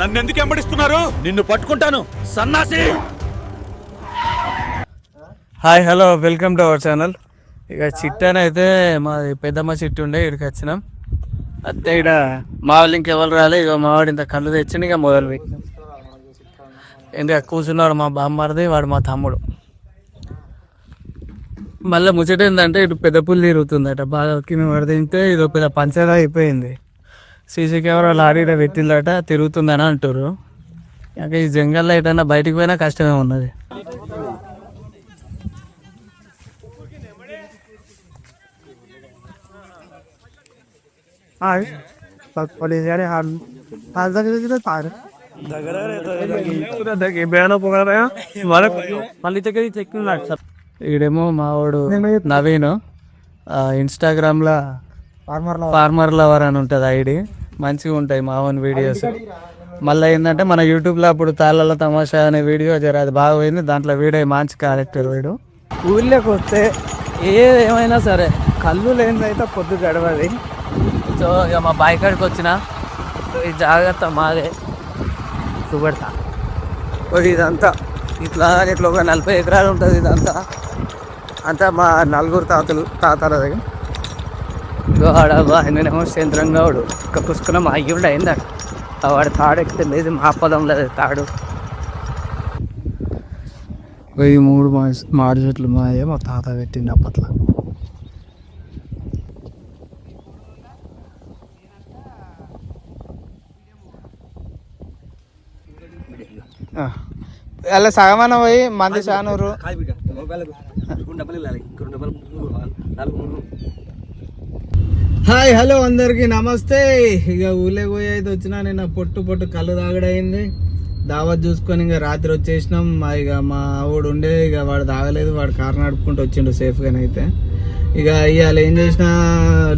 నన్ను ఎందుకు వెంబడిస్తున్నారు? నిన్ను పట్టుకుంటాను సన్నాసి! Hi hello welcome to our channel. ఇక చిట్టాన అయితే మాది పెద్దమ్మ చిట్టు ఉండే ఇక్కడికి వచ్చినాం. అంతే ఇక్కడ మా వాళ్ళు ఇంకెవరు రాలే ఇక మా వాడు ఇంత కళ్ళు తెచ్చిండు ఇక మొదలు పెట్టినాం ఇంకా కూర్చున్నాడు మా బామ్మడిది వాడు మా తమ్ముడు. మళ్ళీ ముచ్చట ఏంటంటే ఇటు పెద్ద పుల్లి తిరుగుతుందట బాగా కింద పడితే ఇది పెద్ద పంచర్ అయిపోయింది. సీసీ కెమెరా లారీలో పెట్టిందట తిరుగుతుందని అంటారు ఇంకా ఈ జంగల్లో ఏదైనా బయటికి పోయినా కష్టమే ఉన్నది. ఈడేమో మావాడు నవీన్ ఇన్స్టాగ్రామ్లో ఫార్మర్ లవర్ అని ఉంటుంది ఐడి. మంచిగా ఉంటాయి మావన్ వీడియోస్ మళ్ళీ ఏంటంటే మన యూట్యూబ్లో అప్పుడు తాళ్ళ తమాషా అనే వీడియో జర అది బాగా పోయింది. దాంట్లో వీడియో మంచి క్యారెక్టర్ వీడు. ఊళ్ళోకి వస్తే ఏమైనా సరే కళ్ళు లేనిదైతే పొద్దు గడవది. సో ఇక మా బాయ్ కాడికి వచ్చిన ఈ జాగ్రత్త మాదే చూపెడతా ఓ ఇదంతా ఇట్లా ఇట్లా ఒక నలభై ఎకరాలు ఉంటుంది ఇదంతా. అంతా మా నలుగురు తాతలు తాతల దగ్గర. ఆయననేమో చంద్రంగా వాడు ఒక పుష్కరం అయ్యుండి అయిందాడు వాడు తాడు ఎక్కితే లేదు మా పదం లేదు తాడు. ఈ మూడు మా మాడి చెట్లు మాయే మా తాత పెట్టింది అప్పట్లో. అలా సగమన పోయి మంది చానూరు హాయ్ హలో అందరికి నమస్తే. ఇక ఊళ్ళో పోయి అయితే వచ్చినా నిన్న పొట్టు పొట్టు కళ్ళు తాగడైంది. దావత్ చూసుకొని ఇంకా రాత్రి వచ్చేసినాం. మా ఇక మా ఆవిడ ఉండే ఇక వాడు తాగలేదు వాడు కారు నడుపుకుంటూ వచ్చిండు సేఫ్గానే అయితే. ఇక ఇవాళ ఏం చేసిన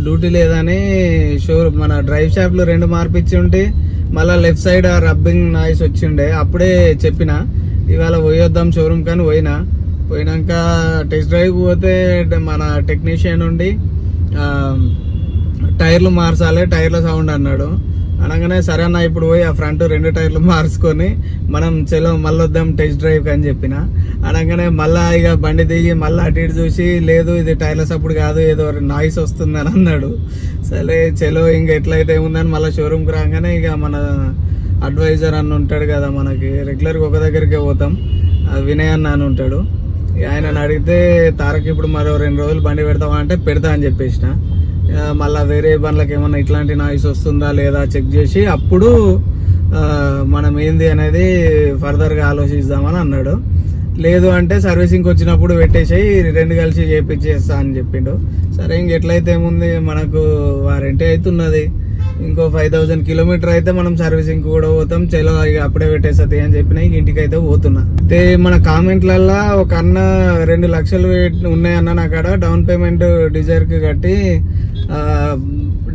డ్యూటీ లేదని షో మన డ్రైవ్ షాప్లో రెండు మార్పిచ్చి ఉంటే మళ్ళీ లెఫ్ట్ సైడ్ రబ్బింగ్ నాయిస్ వచ్చిండే. అప్పుడే చెప్పిన ఇవాళ పోయొద్దాం షోరూమ్ కానీ పోయినా. పోయినాక టెస్ట్ డ్రైవ్ పోతే మన టెక్నీషియన్ ఉండి టైర్లు మార్చాలి టైర్ల సౌండ్ అన్నాడు. అనగానే సరే అన్న ఇప్పుడు పోయి ఆ ఫ్రంట్ రెండు టైర్లు మార్చుకొని మనం చలో మళ్ళీ వద్దాం టెస్ట్ డ్రైవ్ అని చెప్పిన. అనగానే మళ్ళా ఇక బండి దిగి మళ్ళీ అటు ఇటు చూసి లేదు ఇది టైర్ల సప్పుడు కాదు ఏదో నాయిస్ వస్తుంది అని అన్నాడు. సరే చలో ఇంకా ఎట్లయితే ఏముందని మళ్ళీ షోరూమ్కి రాగానే ఇక మన అడ్వైజర్ అన్న ఉంటాడు కదా మనకి. రెగ్యులర్గా ఒక దగ్గరికే పోతాం. వినయ్ అన్న అని ఉంటాడు. ఆయన అడిగితే తారక్ ఇప్పుడు మరో రెండు రోజులు బండి పెడతావా? అంటే పెడతా అని చెప్పేసిన. మళ్ళీ మళ్ళా వేరే బండ్లకు ఏమన్నా ఇట్లాంటి నాయిస్ వస్తుందా లేదా చెక్ చేసి అప్పుడు మనం ఏంది అనేది ఫర్దర్గా ఆలోచిద్దామని అన్నాడు. లేదు అంటే సర్వీసింగ్కి వచ్చినప్పుడు పెట్టేసేయి రెండు కలిసి చేపించేస్తా అని చెప్పిండు. సరే ఇంక ఎట్లయితే ఏముంది మనకు వారంటీ అవుతున్నది. ఇంకో ఫైవ్ థౌసండ్ కిలోమీటర్ అయితే మనం సర్వీసింగ్ కూడా పోతాం. చలో ఇక అప్పుడే పెట్టేస్తుంది అని చెప్పిన ఇంటికి అయితే పోతున్నా. అయితే మన కామెంట్లల్లో ఒక అన్న రెండు లక్షలు ఉన్నాయన్న నా కాడ. డౌన్ పేమెంట్ డిజైర్కి కట్టి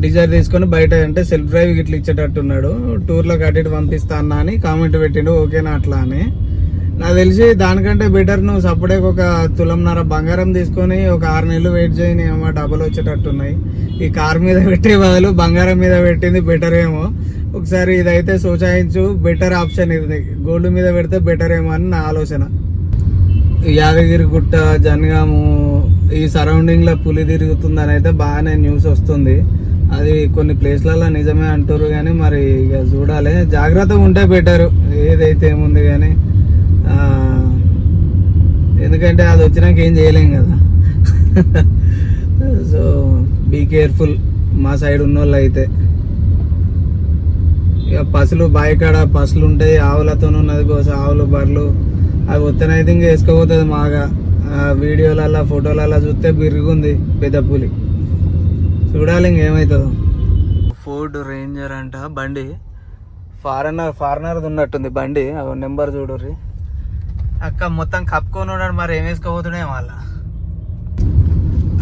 డిజైర్ తీసుకొని బయట అంటే సెల్ఫ్ డ్రైవ్ ఇట్లా ఇచ్చేటట్టున్నాడు టూర్లో కట్టి పంపిస్తా అన్న అని కామెంట్ పెట్టిండు. ఓకేనా అట్లా అని. నాకు తెలిసి దానికంటే బెటర్ నువ్వు సపడే ఒక తులంన్నర బంగారం తీసుకొని ఒక ఆరు నెలలు వెయిట్ చేయని ఏమో డబ్బులు వచ్చేటట్టున్నాయి. ఈ కార్ మీద పెట్టే బదులు బంగారం మీద పెట్టింది బెటర్ ఏమో. ఒకసారి ఇదైతే సూచాయించు బెటర్ ఆప్షన్ ఇది. గోల్డ్ మీద పెడితే బెటర్ ఏమో అని నా ఆలోచన. యాదగిరి గుట్ట జనగాము ఈ సరౌండింగ్లో పులి తిరుగుతుందని అయితే బాగానే న్యూస్ వస్తుంది. అది కొన్ని ప్లేస్లలో నిజమే అంటారు కానీ మరి ఇక చూడాలి. జాగ్రత్తగా ఉంటే బెటర్ ఏదైతే ఏముంది కానీ ఎందుకంటే అది వచ్చినాక ఏం చేయలేం కదా. సో బీ కేర్ఫుల్ మా సైడ్ ఉన్న వాళ్ళు అయితే ఇక పసులు బాయికాడ పసులు ఉంటాయి ఆవులతో ఉన్నది కోసం ఆవులు బర్రెలు. అవి వస్తేనైతే ఇంకా వేసుకోపోతుంది మాగా. వీడియోలల్లో ఫోటోలల్లో చూస్తే బిరుగుంది పెద్ద పులి. చూడాలి ఇంకేమవుతుందో ఫోర్డ్ రేంజర్ అంట బండి. ఫారెనర్ ఫారెనర్ది ఉన్నట్టుంది బండి. నెంబర్ చూడుర్రి. అక్క మొత్తం కప్పుకొని ఉన్నాడు మరి ఏం వేసుకోబోతున్నాయి వాళ్ళ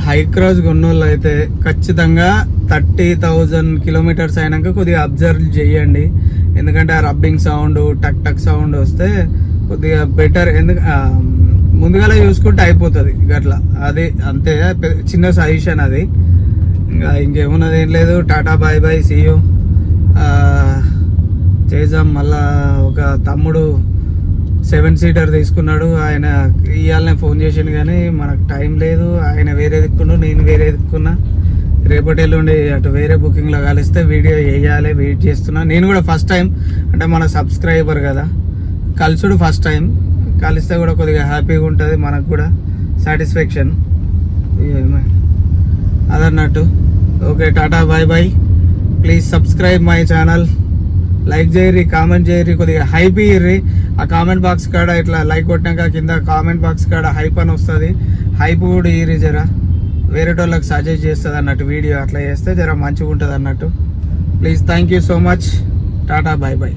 హై క్రాస్ కొన్నోళ్ళు అయితే ఖచ్చితంగా థర్టీ థౌజండ్ కిలోమీటర్స్ అయినాక కొద్దిగా అబ్జర్వ్ చేయండి. ఎందుకంటే ఆ రబ్బింగ్ సౌండ్ టక్ టక్ సౌండ్ వస్తే కొద్దిగా బెటర్. ఎందుకు ముందుగాల ముందుగానే చూసుకుంటే అయిపోతుంది గట్లా. అది అంతే చిన్న సజెషన్ అది. ఇంకా ఇంకేమున్నది ఏం లేదు. టాటా బాయ్ బాయ్ సీయూ చేద్దాం. మళ్ళా ఒక తమ్ముడు సెవెన్ సీటర్ తీసుకున్నాడు. ఆయన ఇవాళనే ఫోన్ చేసిండు కానీ మనకు టైం లేదు. ఆయన వేరే దిక్కున్నాడు నేను వేరే దిక్కున్నా. రేపటి ఎల్లుండి అటు వేరే బుకింగ్లో కలిస్తే వీడియో వేయాలి వెయిట్ చేస్తున్నా. నేను కూడా ఫస్ట్ టైం అంటే మన సబ్స్క్రైబర్ కదా. కలుసుడు ఫస్ట్ టైం. కలిస్తే కూడా కొద్దిగా హ్యాపీగా ఉంటుంది మనకు కూడా. Satisfaction. అదన్నట్టు. Okay tata bye bye. Please subscribe my channel. Like చేయరి comment చేయరి కొద్దిగా హైప్ ఇయ్యరి ఆ కామెంట్ బాక్స్ కాడ ఇట్లా లైక్ కొట్టినాక కింద కామెంట్ బాక్స్ కాడ హైప్ అని వస్తుంది. హైప్ కూడా ఈ జరా. వేరే వాళ్ళకి సజెస్ట్ చేస్తుంది అన్నట్టు వీడియో అట్లా చేస్తే జర మంచిగా ఉంటుంది అన్నట్టు. Please thank you so much tata bye bye